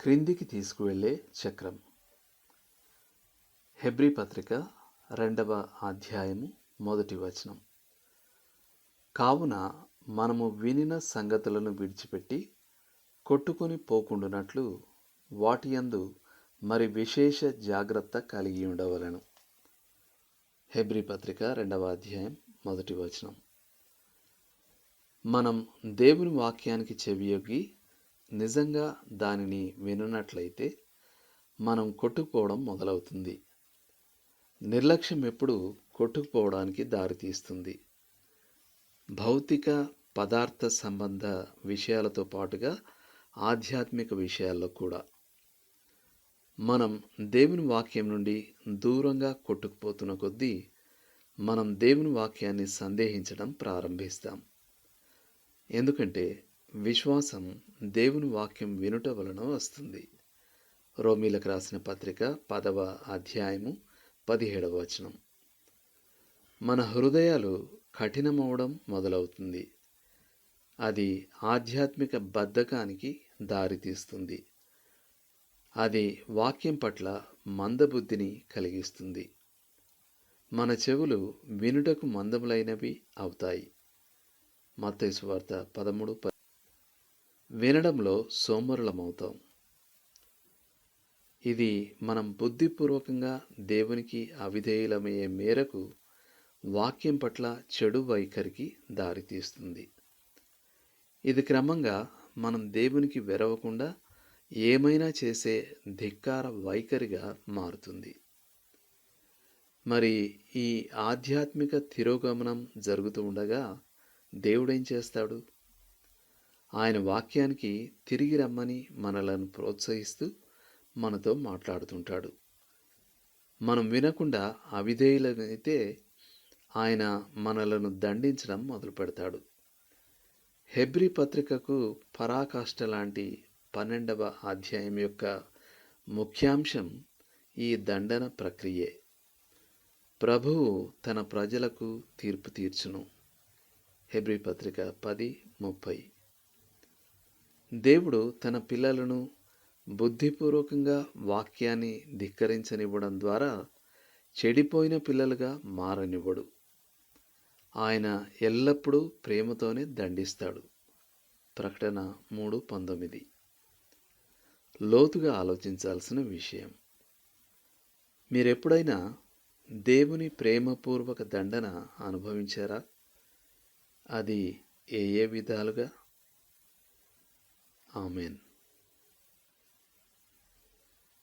క్రిందికి తీసుకువెళ్ళే చక్రం. హెబ్రీ పత్రిక రెండవ అధ్యాయము మొదటి వచనం. కావున మనము వినిన సంగతులను విడిచిపెట్టి కొట్టుకొని పోకుండునట్లు వాటి యందు మరి విశేష జాగ్రత్త కలిగి ఉండవలను. హెబ్రీ పత్రిక రెండవ అధ్యాయం మొదటి వచనం. మనం దేవుని వాక్యానికి చెవియొగ్గి నిజంగా దానిని వినున్నట్లయితే మనం కొట్టుకుపోవడం మొదలవుతుంది. నిర్లక్ష్యం ఎప్పుడు కొట్టుకుపోవడానికి దారితీస్తుంది. భౌతిక పదార్థ సంబంధ విషయాలతో పాటుగా ఆధ్యాత్మిక విషయాల్లో కూడా. మనం దేవుని వాక్యం నుండి దూరంగా కొట్టుకుపోతున్న కొద్దీ మనం దేవుని వాక్యాన్ని సందేహించడం ప్రారంభిస్తాం. ఎందుకంటే విశ్వాసం దేవుని వాక్యం వినుట వలన వస్తుంది. రోమీలకు రాసిన పత్రిక పదవ అధ్యాయము పదిహేడవ వచనం. మన హృదయాలు కఠినమవడం మొదలవుతుంది. అది ఆధ్యాత్మిక బద్ధకానికి దారితీస్తుంది అది వాక్యం పట్ల మందబుద్ధిని కలిగిస్తుంది. మన చెవులు వినుటకు మందములైనవి అవుతాయి. మత్తైసు వార్త పదమూడు వినడంలో సోమరులమవుతాం. ఇది మనం బుద్ధిపూర్వకంగా దేవునికి అవిధేయులమయ్యే మేరకు వాక్యం పట్ల చెడు వైఖరికి దారితీస్తుంది ఇది క్రమంగా మనం దేవునికి వెరవకుండా ఏమైనా చేసే ధిక్కార వైఖరిగా మారుతుంది. మరి ఈ ఆధ్యాత్మిక తిరోగమనం జరుగుతూ ఉండగా దేవుడేం చేస్తాడు? ఆయన వాక్యానికి తిరిగి రమ్మని మనలను ప్రోత్సహిస్తూ మనతో మాట్లాడుతుంటాడు. మనం వినకుండా అవిధేయులనైతే ఆయన మనలను దండించడం మొదలు పెడతాడు. హెబ్రి పత్రికకు పరాకాష్ట లాంటి పన్నెండవ అధ్యాయం యొక్క ముఖ్యాంశం ఈ దండన ప్రక్రియే. ప్రభువు తన ప్రజలకు తీర్పు తీర్చును. హెబ్రి పత్రిక పది ముప్పై. దేవుడు తన పిల్లలను బుద్ధిపూర్వకంగా వాక్యాన్ని ధిక్కరించనివ్వడం ద్వారా చెడిపోయిన పిల్లలుగా మారనివ్వడు. ఆయన ఎల్లప్పుడూ ప్రేమతోనే దండిస్తాడు. ప్రకటన మూడు పంతొమ్మిది. లోతుగా ఆలోచించాల్సిన విషయం. మీరెప్పుడైనా దేవుని ప్రేమపూర్వక దండన అనుభవించారా? అది ఏ ఏ విధాలుగా? Amen.